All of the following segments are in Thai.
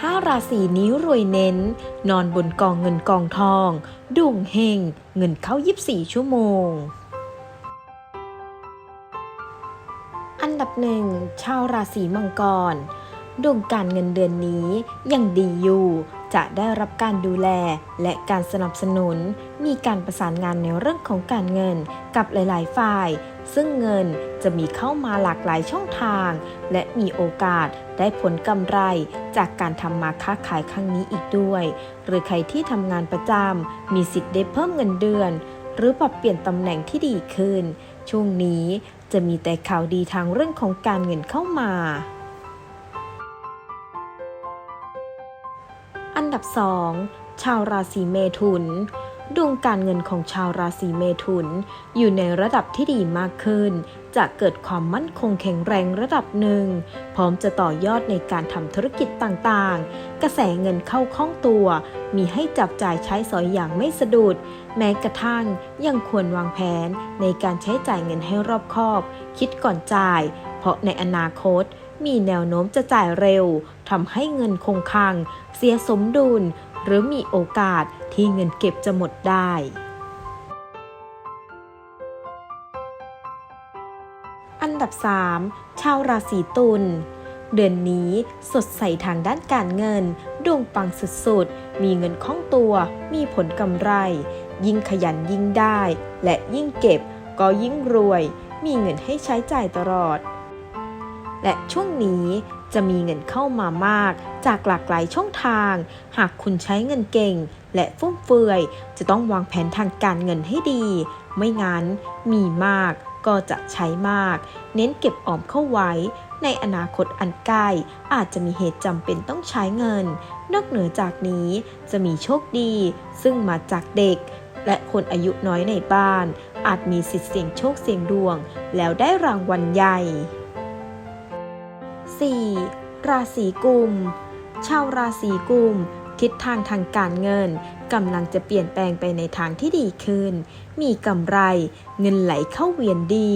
5 ราศีนี้รวยเน้น นอนบนกองเงินกองทองดวงเฮง เงินเข้า 24 ชั่วโมง อันดับหนึ่งชาวราศีมังกร ดวงการเงินเดือนนี้ยังดีอยู่ จะได้รับการดูแลและการสนับสนุน มีการประสานงานในเรื่องของการเงินกับหลาย ๆ ฝ่าย ซึ่งเงินจะมีเข้ามาหลากหลายช่องทาง และมีโอกาสได้ผลกำไรจากการทำมาค้าขายครั้งนี้อีกด้วย หรือใครที่ทำงานประจำมีสิทธิ์ได้เพิ่มเงินเดือน หรือปรับเปลี่ยนตำแหน่งที่ดีขึ้น ช่วงนี้จะมีแต่ข่าวดีทางเรื่องของการเงินเข้ามา อันดับ 2 ชาวราศีเมถุน ดวงการเงินของชาวราศีเมถุน อยู่ในระดับที่ดีมากขึ้น จะเกิดความมั่นคงแข็งแรงระดับหนึ่ง พร้อมจะต่อยอดในการทำธุรกิจต่างๆ กระแสเงินเข้าคล่องตัว มีให้จับจ่ายใช้สอยอย่างไม่สะดุด แม้กระทั่งยังควรวางแผนในการใช้จ่ายเงินให้รอบคอบ คิดก่อนจ่าย เพราะในอนาคต มีแนวโน้มจะจ่ายเร็วทำให้เงินคงคลัง เสียสมดุล หรือมีโอกาสที่เงินเก็บจะหมดได้ อันดับ 3 ชาวราศีตุลเดือนนี้สดใสทางด้านการเงินดวงปังสุดๆ มีเงินคล่องตัว มีผลกำไร ยิ่งขยันยิ่งได้ และยิ่งเก็บก็ยิ่งรวย มีเงินให้ใช้จ่ายตลอด และช่วงนี้จะมีเงินเข้ามามากจากหลากหลายช่องทาง หากคุณใช้เงินเก่ง และฟุ่มเฟือย จะต้องวางแผนทางการเงินให้ดี ไม่งั้นมีมากก็จะใช้มาก เน้นเก็บออมเข้าไว้ ในอนาคตอันใกล้อาจจะมีเหตุจำเป็นต้องใช้เงิน นอกเหนือจากนี้จะมีโชคดี ซึ่งมาจากเด็ก และคนอายุน้อยในบ้าน อาจมีสิทธิ์เสี่ยงโชคเสี่ยงดวง แล้วได้รางวัลใหญ่ 4. ราศีกุม ชาวราศีกุม ทิศทางทางการเงินกำลังจะเปลี่ยนแปลงไปในทางที่ดีขึ้น มีกำไร เงินไหลเข้าเวียนดี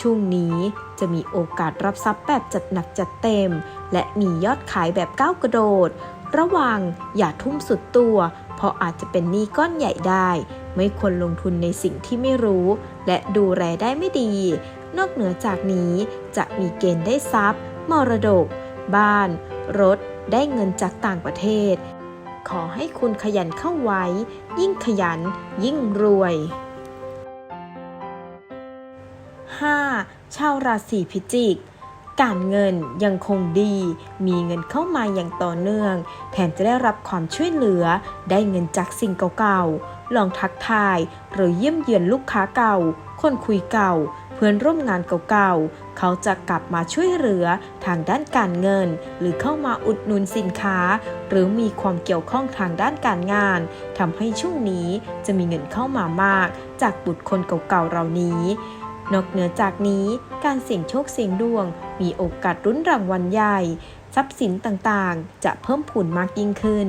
ช่วงนี้จะมีโอกาสรับทรัพย์แบบจัดหนักจัดเต็ม และมียอดขายแบบก้าวกระโดด ระวังอย่าทุ่มสุดตัว เพราะอาจจะเป็นหนี้ก้อนใหญ่ได้ ไม่ควรลงทุนในสิ่งที่ไม่รู้ และดูแลได้ไม่ดี นอกเหนือจากนี้จะมีเกณฑ์ได้ทรัพย์ มรดก บ้าน รถ ได้เงินจากต่างประเทศ ขอให้คุณขยันเข้าไว้ ยิ่งขยัน ยิ่งรวย 5. ชาวราศีพิจิกการเงินยังคงดี มีเงินเข้ามาอย่างต่อเนื่อง แถมจะได้รับความช่วยเหลือ ได้เงินจากสิ่งเก่าๆ ลองทักทาย หรือเยี่ยมเยือนลูกค้าเก่า คนคุยเก่า พื่อนร่วมงานเก่าๆ เขาจะกลับมาช่วยเหลือทางด้านการเงิน หรือเข้ามาอุดหนุนสินค้า หรือมีความเกี่ยวข้องทางด้านการงานทำให้ช่วงนี้จะมีเงินเข้ามามาก จากบุตรคนเก่าๆเหล่านี้ นอกเหนือจากนี้การเสี่ยงโชคเสี่ยงดวง มีโอกาสรุ้นรางวัลใหญ่ ทรัพย์สินต่างๆ จะเพิ่มพูนมากยิ่งขึ้น